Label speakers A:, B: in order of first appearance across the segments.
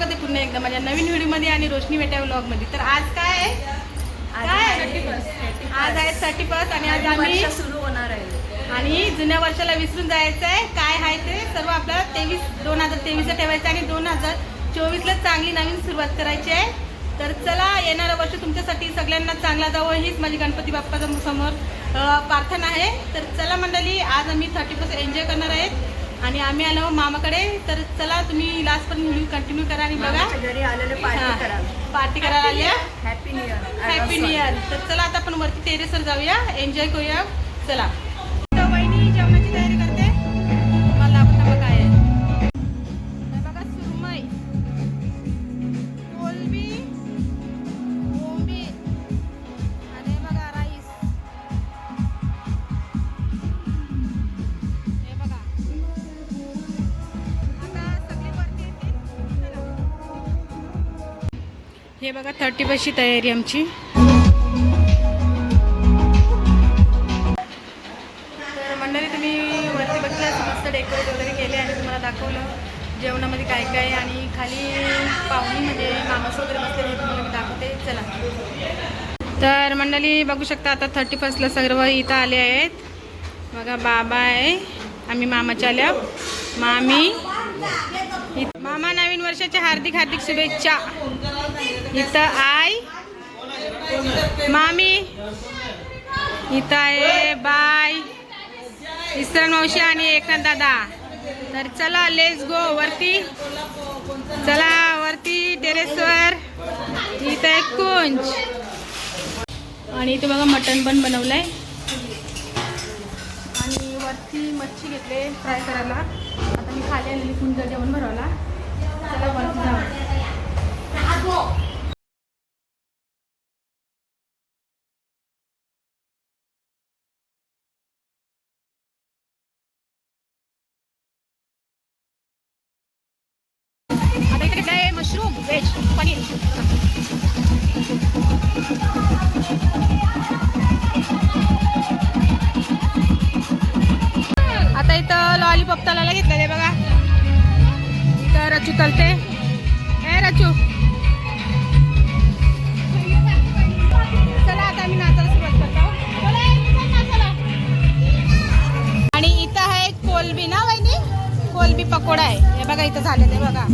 A: स्वागत आहे पुन्हा एकदा माझ्या नवीन व्हिडिओमध्ये आणि रोशनी वेट्या व्लॉगमध्ये. तर आज काय आहे? काय आज आहे थर्टी फर्स्ट आणि आज आम्ही
B: सुरू होणार आहे.
A: आणि जुन्या वर्षाला विसरून जायचं आहे. काय आहे ते? सर्व आपल्याला तेवीस दोन हजार तेवीसला ठेवायचं आणि दोन हजार चोवीसला चांगली नवीन सुरुवात करायची आहे. तर चला येणारं वर्ष तुमच्यासाठी सगळ्यांना चांगला जावं. हीच माझी गणपती बाप्पाच्या समोर प्रार्थना आहे. तर चला मंडळी आज आम्ही थर्टी फर्स्ट एन्जॉय करणार आहेत. आणि आम्ही आलो मामाकडे तर चला तुम्ही लास्टपर्यंत व्हिडिओ कंटिन्यू करा आणि बघा.
B: घरी आलेले पार्टी करा
A: पार्टी करायला आल्या.
B: Happy new year
A: happy new year तर चला आता आपण वरती टेरेसवर जाऊया. एन्जॉय करूया. चला. हे बघा थर्टी बसची तयारी आमची. तर मंडळी तुम्ही वरती बघितलं मस्त डेकोरेट वगैरे केले आणि तुम्हाला दाखवलं जेवणामध्ये काय काय आहे आणि खाली पाहुणी म्हणजे मामास वगैरे बसले हे तुम्हाला मी दाखवते. चला. तर मंडळी बघू शकता आता थर्टी फर्स्टला सर्व इथं आले आहेत. बघा बाबा आहे. आम्ही मामाच्या आल्या. मामी. मामा नवीन वर्षाच्या हार्दिक हार्दिक शुभेच्छा. इथं आय मामी इथं आहे बाय इसरण मावशी आणि एकनाथ दादा. तर चला लेस गो वरती. चला वरती टेरेसवर. इथं आहे कुंज. आणि इथे बघा मटण पण बनवलं आहे आणि वरती मच्छी घेतले फ्राय करायला. आता मी खाली आलेली कुंज जेवण भरवला चला वरती जाऊ. इथं लॉलीपॉप ते बघा. इथं रचू तलते ए रचू चला आता मी नाचायला सुरुवात करतो. आणि इथं आहे कोलबी ना वहिनी? कोलबी पकोडा आहे. हे बघा इथं झालेलं आहे बघा.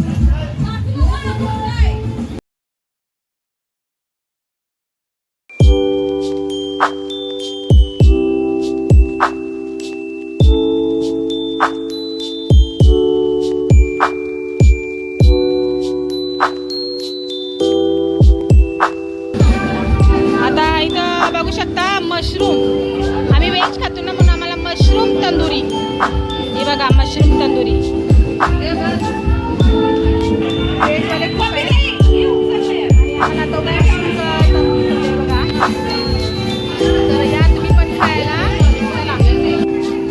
A: मशरूम आम्ही व्हेज खातो ना म्हणून आम्हाला मशरूम तंदुरी. हे बघा मशरूम तंदुरी. व्हेजवाले तर या तुम्ही पण खायला चला.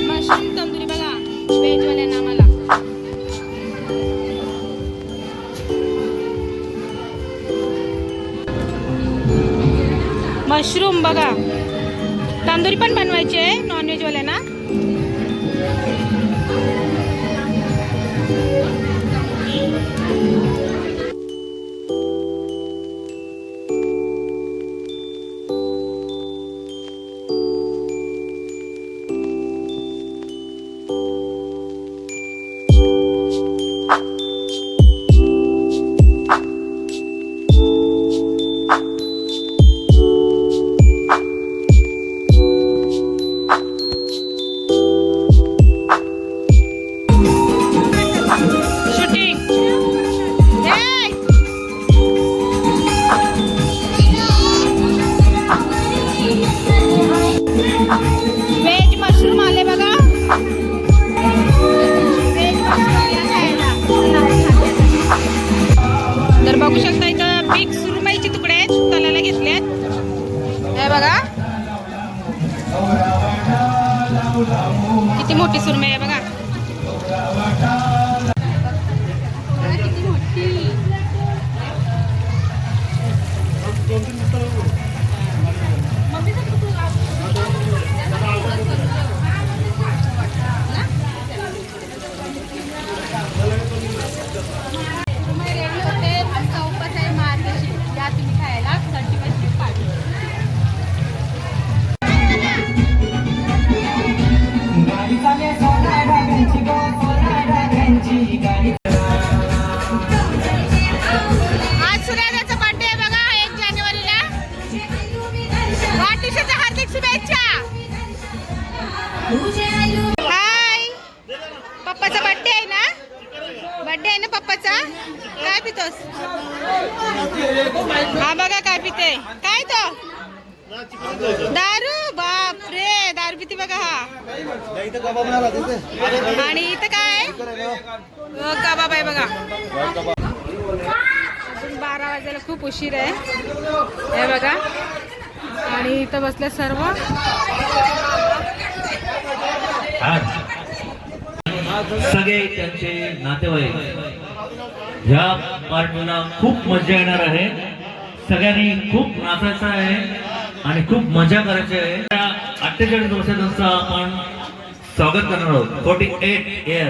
A: मशरूम तंदुरी बघा व्हेजवाल्यांना आम्हाला. मशरूम बघा. तंदुरी पण बनवायची आहे नॉनव्हेजवाल्यांना कबाब आहे बघा. अजून बारा वाजायला खूप उशीर आहे. हे बघा. आणि इथं बसले सर्व.
C: सगळे त्यांचे नातेवाईक. ह्या पार्टीला खूप मजा येणार आहे. सगळ्यांनी खूप नाचायचं आहे आणि खूप मजा करायची आहे. त्या अठ्ठेचाळीस वर्षांचा आपण स्वागत करणार आहोत. फोर्टी एट इयर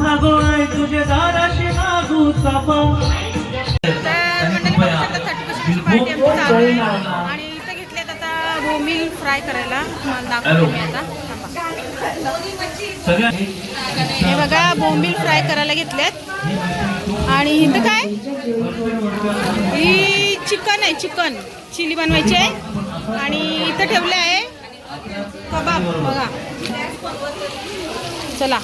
C: नागू चाफा गो आई तुझे दाराशी
A: चालू आहे. आणि इथं घेतल्यात आता बोंबील फ्राय करायला. तुम्हाला दाखवते मी आता. हे बघा बोंबील फ्राय करायला घेतल्यात आणि इथं काय? ही चिकन आहे चिकन. चिली बनवायची आहे. आणि इथं ठेवले आहे कबाब. बघा. चला.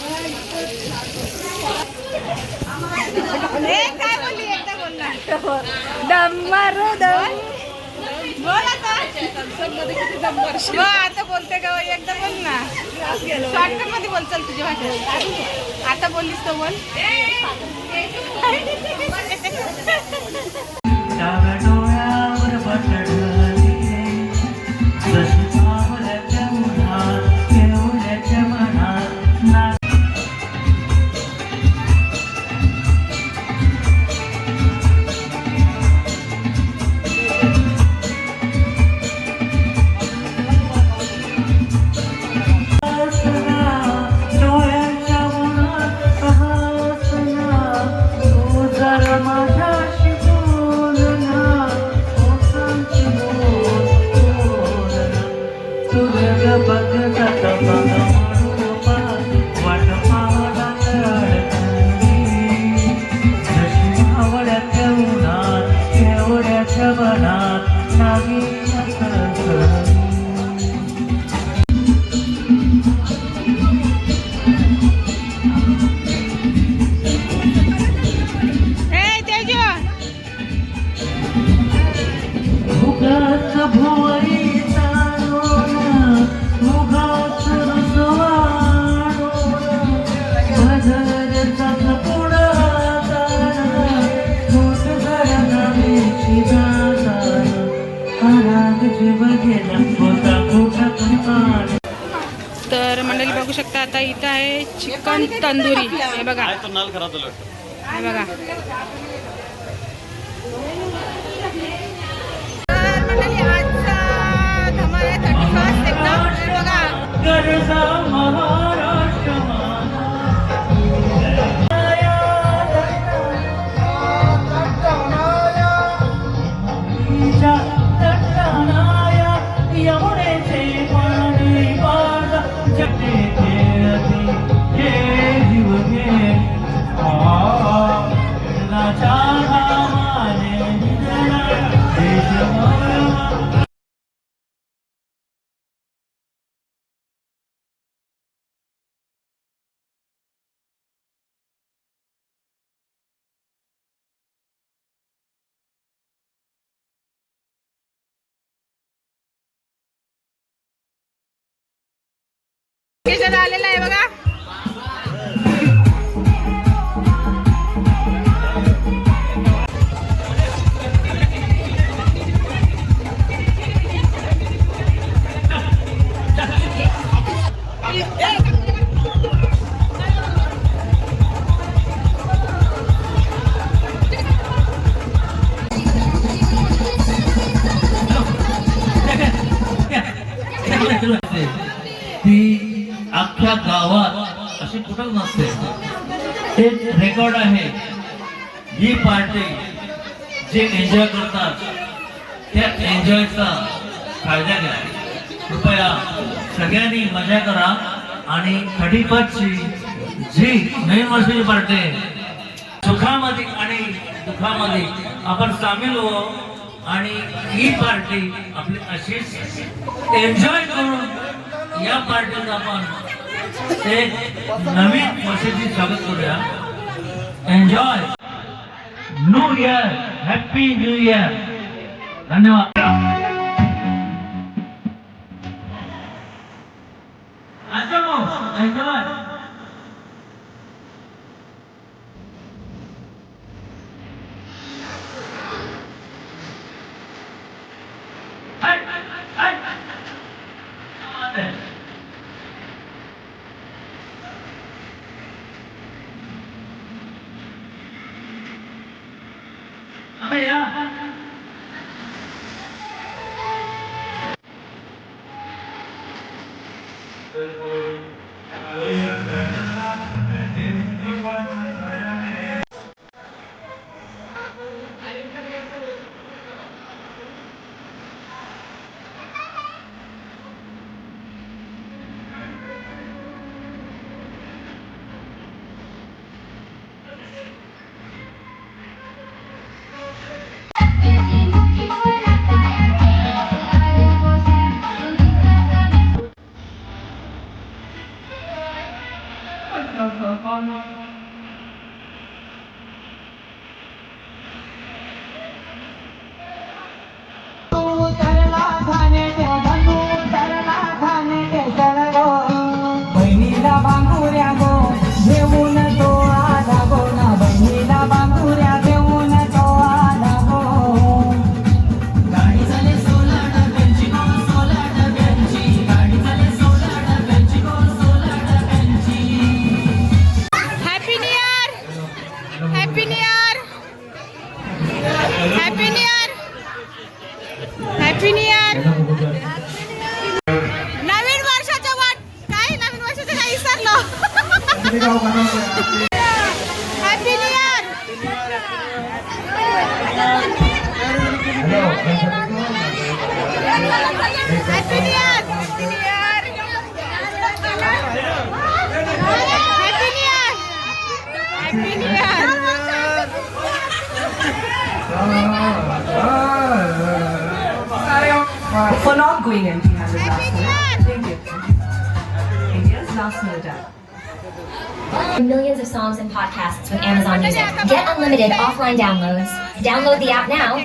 A: काय बोलली? एकदा बोल आता. आता बोलते का एकदा बोल ना. शॉर्टकटमध्ये बोल चल तुझ्या भाषेत. आता बोललीस तर बोल. तर मंडळी बघू शकता आता इथं आहे चिकन तंदुरी. हे बघा. हे बघा. तर
D: गावात अशी कुठंच नसते. एक रेकॉर्ड आहे. ही पार्टी जे एन्जॉय करतात त्या एन्जॉयचा फायदा घ्या. कृपया सगळ्यांनी मजा करा आणि थर्टी जी नवीन वर्षाची पार्टी सुखामध्ये आणि दुःखामध्ये आपण सामील हो आणि ही पार्टी आपली अशीच एन्जॉय करून या पार्टीत आपण ते नवीन वर्षाची स्वागत करूया. Enjoy new year happy new year धन्यवाद.
C: 哎呀。都可包。Get unlimited offline downloads. Download the app now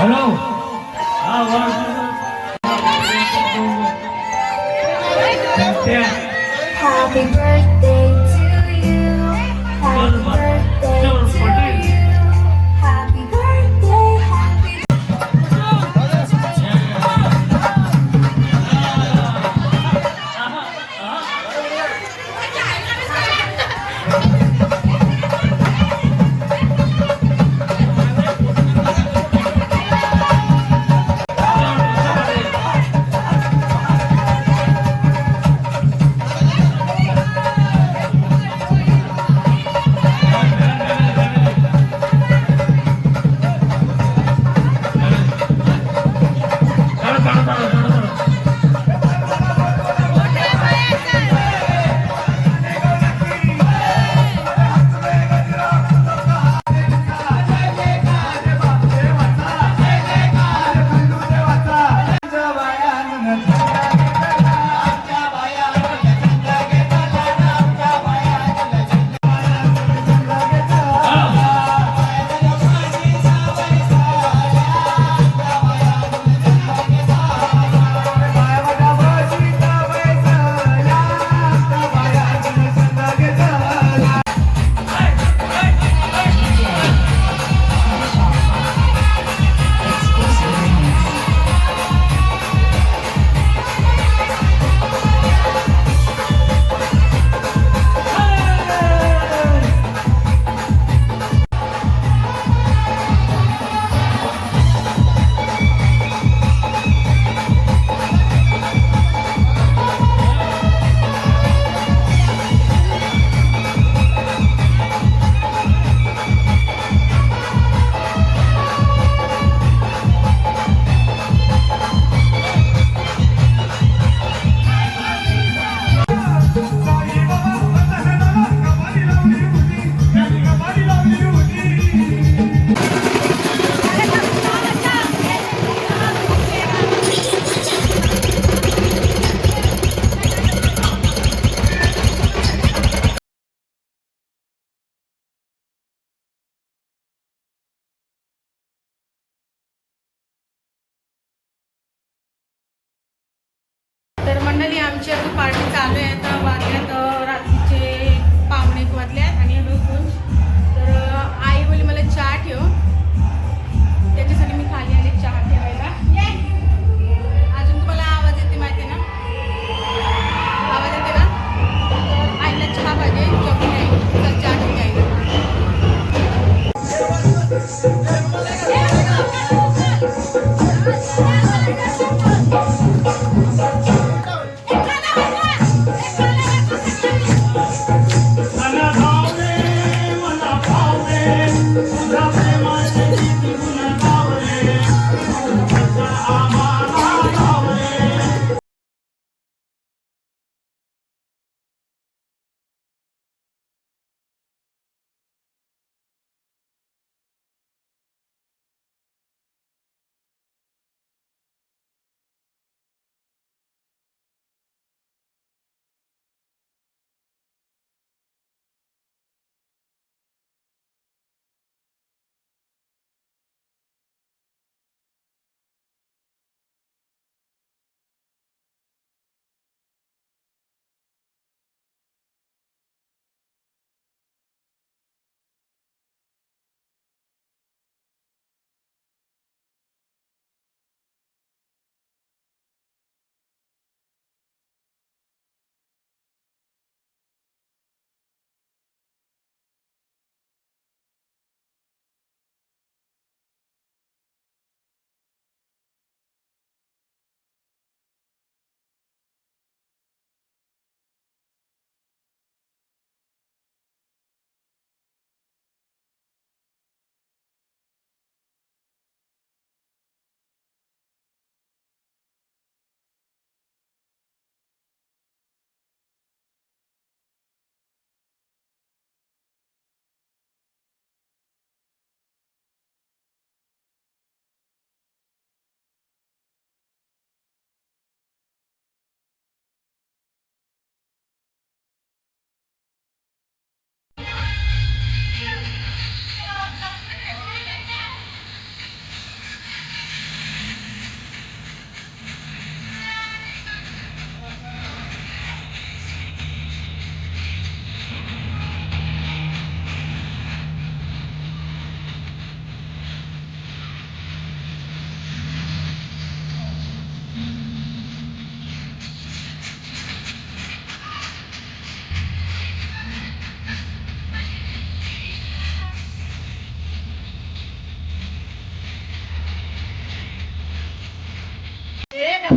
A: hello. હા વાહ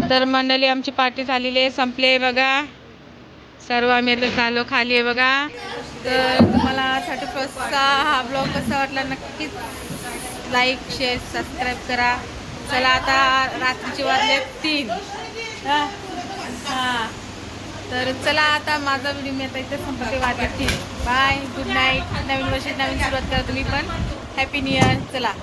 A: तर मंडळी आमची पार्टी झालेली आहे संपली आहे बघा. सर्व आम्ही झालो खाली आहे बघा. तर तुम्हाला थर्टी फर्स्टचा हा ब्लॉग कसा वाटला नक्कीच लाईक शेअर सबस्क्राईब करा. चला आता रात्रीचे वाजले तीन. हां. तर चला आता माझा व्हिडिओ मी आता इथे संपते वाजले तीन. बाय गुड नाईट नवीन वर्षात नवीन सुरुवात करा तुम्ही पण. हॅपी न्यू इयर चला.